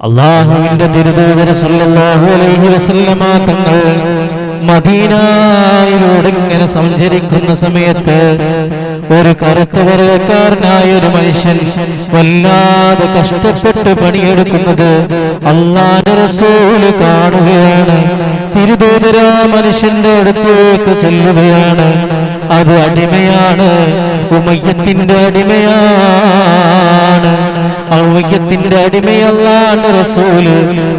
അള്ളാഹുവിന്റെ സല്ലല്ലാഹു അലൈഹി വസല്ലമ തങ്ങൾ മദീനയിലൂടെ ഇങ്ങനെ സഞ്ചരിക്കുന്ന സമയത്ത് ഒരു കറുത്ത വർഗക്കാരനായ ഒരു മനുഷ്യൻ വല്ലാതെ കഷ്ടപ്പെട്ട് പണിയെടുക്കുന്നത് അള്ളാന്റെ കാണുകയാണ്. തിരുദൂതര മനുഷ്യന്റെ അടുത്തേക്ക് ചെല്ലുകയാണ്. അത് അടിമയാണ്. ഉമയ്യത്തിന്റെ അടിമയാണ്. ഔവ്യത്തിന്റെ അടിമയല്ലാണ്ട് റസൂൽ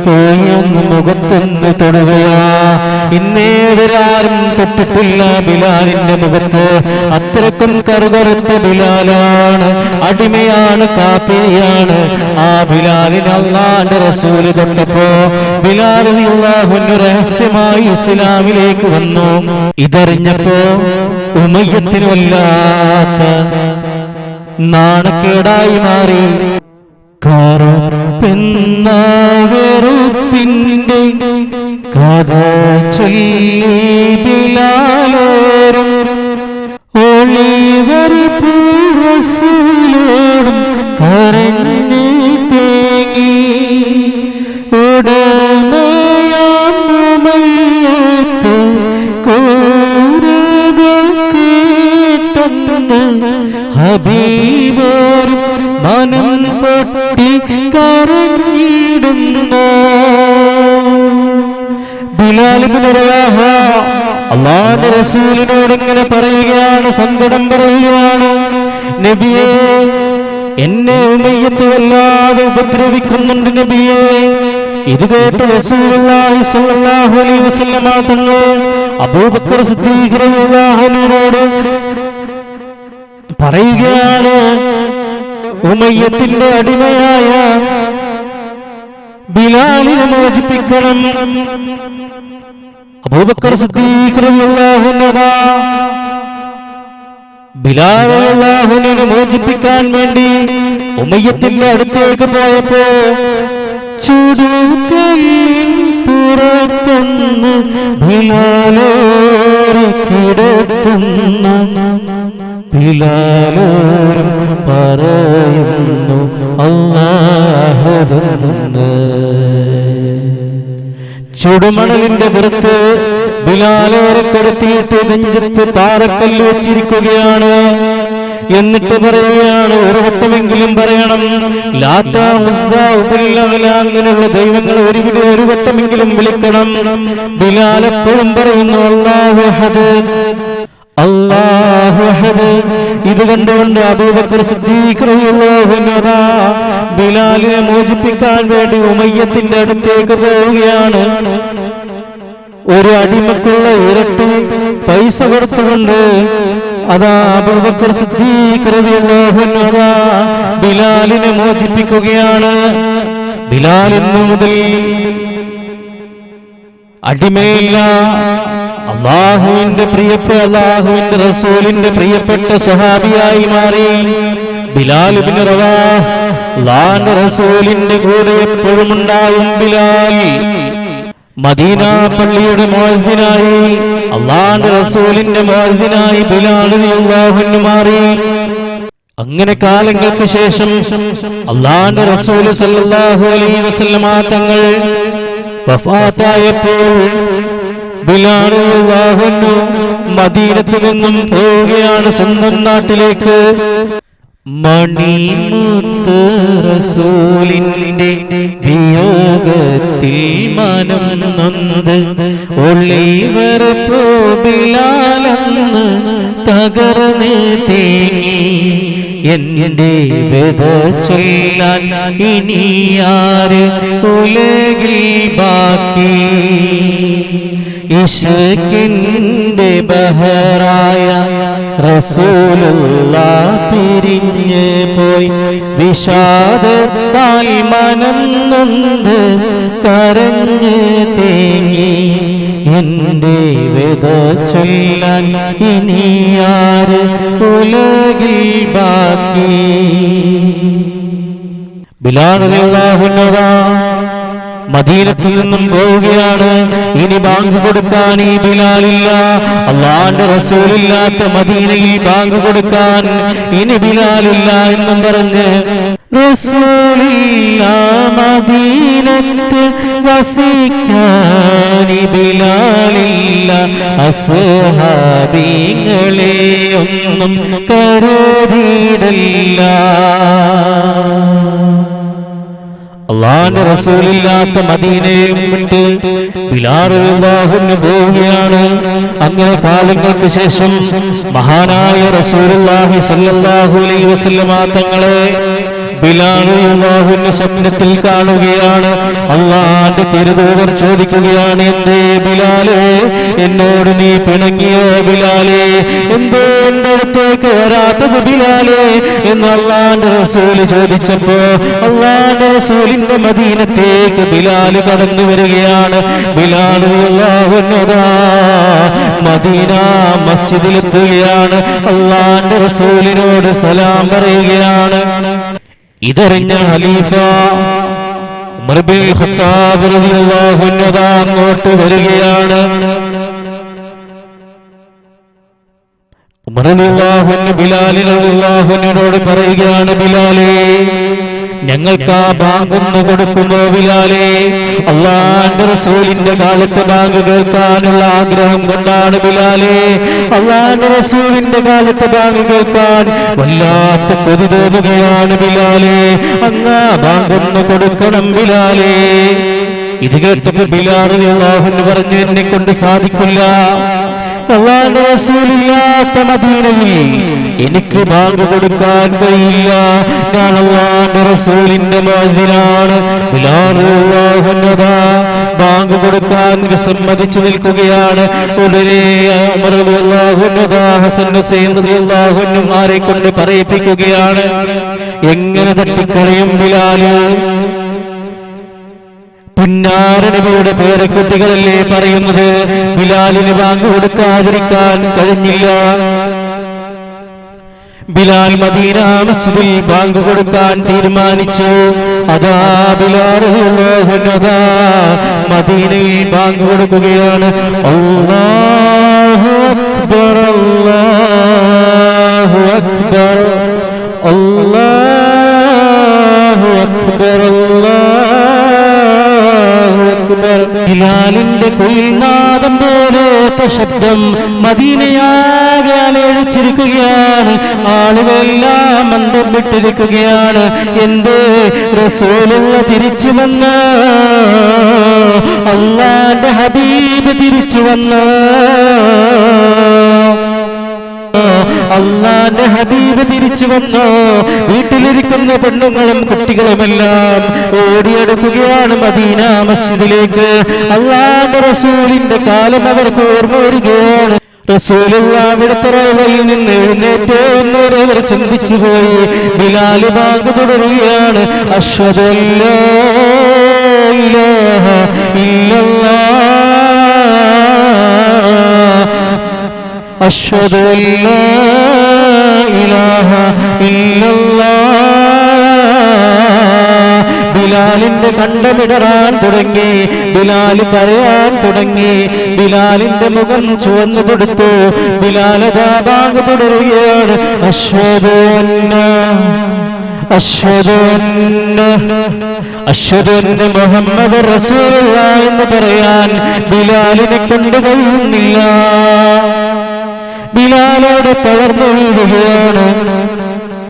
പോയി ഒന്ന് മുഖത്തൊന്ന് തൊടുകയാ. ഇന്നേവരാരും തൊട്ടിട്ടില്ല ബിലാലിന്റെ മുഖത്ത്. അത്രക്കും കറുകറുത്ത ബിലാലാണ്. അടിമയാണ് കാപ്പിയാണ്. ആ ബിലാലിന് അള്ളാണ്ട് റസൂൽ തൊട്ടപ്പോ അള്ളാഹുന് രഹസ്യമായി ഇസ്ലാമിലേക്ക് വന്നു. ഇതറിഞ്ഞപ്പോ ഉമയ്യത്തിന് നാണക്കേടായി മാറി. കറുപ്പെന്ന കഥ ചൊല്ലി ഹബീബോർ മനം റസൂലിനോട് ഇങ്ങനെ പറയുകയാണ് സങ്കടം പറയുകയാണ്. നബിയെ എന്നെ ഉമയ്യത്ത് വല്ലാതെ ഉപദ്രവിക്കുന്നുണ്ട് നബിയെ. ഇത് കേട്ട് റസൂലുള്ളാഹി സ്വല്ലല്ലാഹു അലൈഹി അബൂബക്കർ സിദ്ദീഖ് പറയുകയാണ്. ഉമയ്യത്തിന്റെ അടിമയായ ബിലാലിനെ മോചിപ്പിക്കണം. അബൂബക്കർ ബിലാൽ റളിയല്ലാഹുവിനെ മോചിപ്പിക്കാൻ വേണ്ടി ഉമയ്യത്തിന്റെ അടുത്തേക്ക് പോയപ്പോ ചുടുകല്ലിൻ പുറത്തുനിന്ന് ബിലാലോറി കിടത്തുന്ന ബിലാലോരും പറയുന്നു അള്ളാഹുവെന്ന് ചുടുമണലിന്റെ പുറത്ത് ബിലാലോരെ കിടത്തിയിട്ട് നെഞ്ചത്ത് പാറക്കല്ല് വെച്ചിരിക്കുകയാണ്. എന്നിട്ട് പറയുകയാണ് ഒരു വട്ടമെങ്കിലും പറയണം ലാത്ത അങ്ങനെയുള്ള ദൈവങ്ങൾ ഒരു ഒരു വട്ടമെങ്കിലും വിളിക്കണം. ബിലാലപ്പോഴും പറയുന്നു അള്ളാഹ് അല്ലാഹു അഹദ് ഇത് കണ്ടുകൊണ്ട് അബൂബക്കർ ബിലാലിനെ മോചിപ്പിക്കാൻ വേണ്ടി ഉമയ്യത്തിന്റെ അടുത്തേക്ക് പോവുകയാണ്. ഒരു അടിമക്കുള്ള ഇരട്ടി പൈസ കൊടുത്തുകൊണ്ട് അതാ അബൂബക്കർ അൻഹു ബിലാലിനെ മോചിപ്പിക്കുകയാണ്. ബിലാൽ ഇന്നു മുതൽ അടിമയില്ല. അള്ളാഹുവിന്റെ പ്രിയപ്പെട്ട അള്ളാഹുവിന്റെ റസൂലിന്റെ പ്രിയപ്പെട്ട സ്വഹാബിയായി മാറി. ബിലാൽ അള്ളാഹുവിന്റെ റസൂലിന്റെ കൂടെ എപ്പോഴും ഉണ്ടാവും ബിലാൽ. മദീന പള്ളിയുടെ മോഹദിനായി അള്ളാന്റെ റസൂലിന്റെ മോഹദിനായി ബിലാൽ അള്ളാഹുവിന് മാറി. അങ്ങനെ കാലങ്ങൾക്ക് ശേഷം അള്ളാന്റെ റസൂൽ സല്ലാഹു അലൈ വസല്ലമാ തങ്ങൾ വഫാത്തായപ്പോൾ ബിലാൽ റളിയല്ലാഹു അൻഹു മദീനത്ത് നിന്നും പോവുകയാണ് സ്വന്തം നാട്ടിലേക്ക്. മണിമുത്ത് റസൂലിന്റെ വിയോഗത്തിൽ മനം നൊന്ത് ഒളിവർ ബിലാലെന്ന് തകർന്ന് തേങ്ങി. എന്റെ വ്യത ചൊല്ലാൻ ഇനിയാര് ഉലകിൽ ബാക്കി? ഇഷക്കിന്റെ ബഹറായ റസൂലുള്ള പിരിഞ്ഞ് പോയി. വിഷാദത്തായി മനം നൊന്ത് കരഞ്ഞ് തേങ്ങി. എന്റെ വേദ ചൊല്ലാൻ ഇനിയാര് ഉലകിൽ ബാക്കി? ബിലാഹുന്നതാ മദീനത്തിൽ നിന്നും പോവുകയാണ്. ഇനി ബാങ്ക് കൊടുക്കാൻ ഈ ബിലാലില്ല. അള്ളാന്റെ റസൂലില്ലാത്ത മദീനയിൽ ബാങ്ക് കൊടുക്കാൻ ഇനി ബിലാലില്ല എന്നും പറഞ്ഞ് റസൂലില്ല മദീനത്ത് വസിക്കാനി ബിലാലില്ല. അസ്ഹാബിങ്ങളെ ഒന്നും കരുതിയിടല്ല അള്ളാന്റെ റസൂലില്ലാത്ത മദീനയും വിട്ട് ബിലാറുല്ലാഹുന് പോവുകയാണ്. അങ്ങനെ കാലങ്ങൾക്ക് ശേഷം മഹാനായ റസൂലുള്ളാഹി സല്ലല്ലാഹു അലൈഹി വസല്ലമ തങ്ങളെ ബിലാലുള്ളാഹുവിന്റെ സ്വപ്നത്തിൽ കാണുകയാണ്. അള്ളാന്റെ തിരുതൂതർ ചോദിക്കുകയാണ് എന്തേ ബിലാലെ? എന്നോട് നീ പിണങ്ങിയോ ബിലാലെ? എന്തോ എന്റെ അടുത്തേക്ക് വരാത്തത് ബിലാലെ? എന്ന് അള്ളാന്റെ റസൂൽ ചോദിച്ചപ്പോ അള്ളാന്റെ റസൂലിന്റെ മദീനത്തേക്ക് ബിലാൽ കടന്നു വരികയാണ്. ബിലാലുള്ളാഹുന്നതാ മദീന മസ്ജിദിലെത്തുകയാണ്. അള്ളാന്റെ റസൂലിനോട് സലാം പറയുകയാണ്. ഇതറിഞ്ഞ ഖലീഫ അങ്ങോട്ട് വരികയാണ്. അൻഹുവിനോട് പറയുകയാണ് ബിലാലേ. ഞങ്ങൾക്ക് ആ ബാങ്ക് ഒന്ന് കൊടുക്കുമോ ബിലാലേ? അള്ളാന്റെ റസൂലിന്റെ കാലത്ത് ബാങ്ക് കേൾക്കാനുള്ള ആഗ്രഹം കൊണ്ടാണ് ബിലാലേ. അള്ളാന്റെ റസൂലിന്റെ കാലത്ത് ബാങ്ക് കേൾക്കാൻ വല്ലാത്ത കൊതി തോന്നുകയാണ് ബിലാലേ. അങ്ങ് ആ ബാങ്ക് ഒന്ന് കൊടുക്കണം ബിലാലേ. ഇത് കേട്ടപ്പോ ബിലാൽ അള്ളാഹു പറഞ്ഞു എന്നെ കൊണ്ട് സാധിക്കില്ല. എനിക്ക് ബാങ്ക് കൊടുക്കാൻ കഴിയില്ല. ഞാൻ അള്ളാന്റെ റസൂലിന്റെ മാതിരാണ്. ബാങ്ക് കൊടുക്കാൻ സമ്മതിച്ചു നിൽക്കുകയാണ്. ഉടനെ ഹസൻ ആരെ കൊണ്ട് പറയിപ്പിക്കുകയാണ്. എങ്ങനെ തട്ടിക്കളയും ബിലാൽ? പുന്നാരനബിയുടെ പേരക്കുട്ടികളല്ലേ പറയുന്നത്? ബിലാലിന് ബാങ്ക് കൊടുക്കാതിരിക്കാൻ കഴിഞ്ഞില്ല. ബിലാൽ മദീന മസ്ജിദിൽ ബാങ്ക് കൊടുക്കാൻ തീരുമാനിച്ചു. അതാ ബിലാൽ മദീനയിൽ ബാങ്ക് കൊടുക്കുകയാണ്. അല്ലാഹു അക്ബർ അല്ലാഹു അക്ബർ അല്ലാഹു അക്ബർ അക്ബർ ബിലാലിന്റെ കുയിൽനാദം പോലത്തെ ശബ്ദം മദീനയാകെ അലയഴിച്ചിരിക്കുകയാണ്. ആളുകളെല്ലാം മന്ദം വിട്ടിരിക്കുകയാണ് എന്റെ റസൂലുള്ള തിരിച്ചു വന്ന. അള്ളാന്റെ ഹബീബ് തിരിച്ചു വന്ന. അള്ളാന്റെ ഹബീബ് തിരിച്ചു വന്നു? വീട്ടിലിരിക്കുന്ന പെണ്ണുങ്ങളും കുട്ടികളുമെല്ലാം ഓടിയെടുക്കുകയാണ് മദീന മസ്ജിദിലേക്ക്. അള്ളാന്റെ റസൂലിന്റെ കാലം അവർക്ക് ഓർമ്മ വരികയാണ്. റസൂലുള്ള അവിടുത്തെ റോവയിൽ നിന്ന് എഴുന്നേറ്റ് എന്നവരെ അവർ ചിന്തിച്ചു പോയി ബിലാൽ ബാങ്ക് തുടരുകയാണ്. അശ്വതല്ലോ ഇല്ലല്ലാ. أشهد أن لا إله إلا الله ബിലാലിന്റെ കണ്ടമിടറാൻ തുടങ്ങി ബിലാൽ കരയാൻ തുടങ്ങി ബിലാലിന്റെ മുഖം ചുവന്നു കൊടുത്തു ബിലാലതാ ബാങ്ക് തുടരുകയാണ് അശ്വതോന്ന അശ്വതോന്ന അശ്വതോന്ന മുഹമ്മദ് റസൂലുള്ള എന്ന് പറയാൻ ബിലാലിനെ കൊണ്ട് കഴിയുന്നില്ല ബിലാലോട് പകർന്നു വീഴുകയാണ്.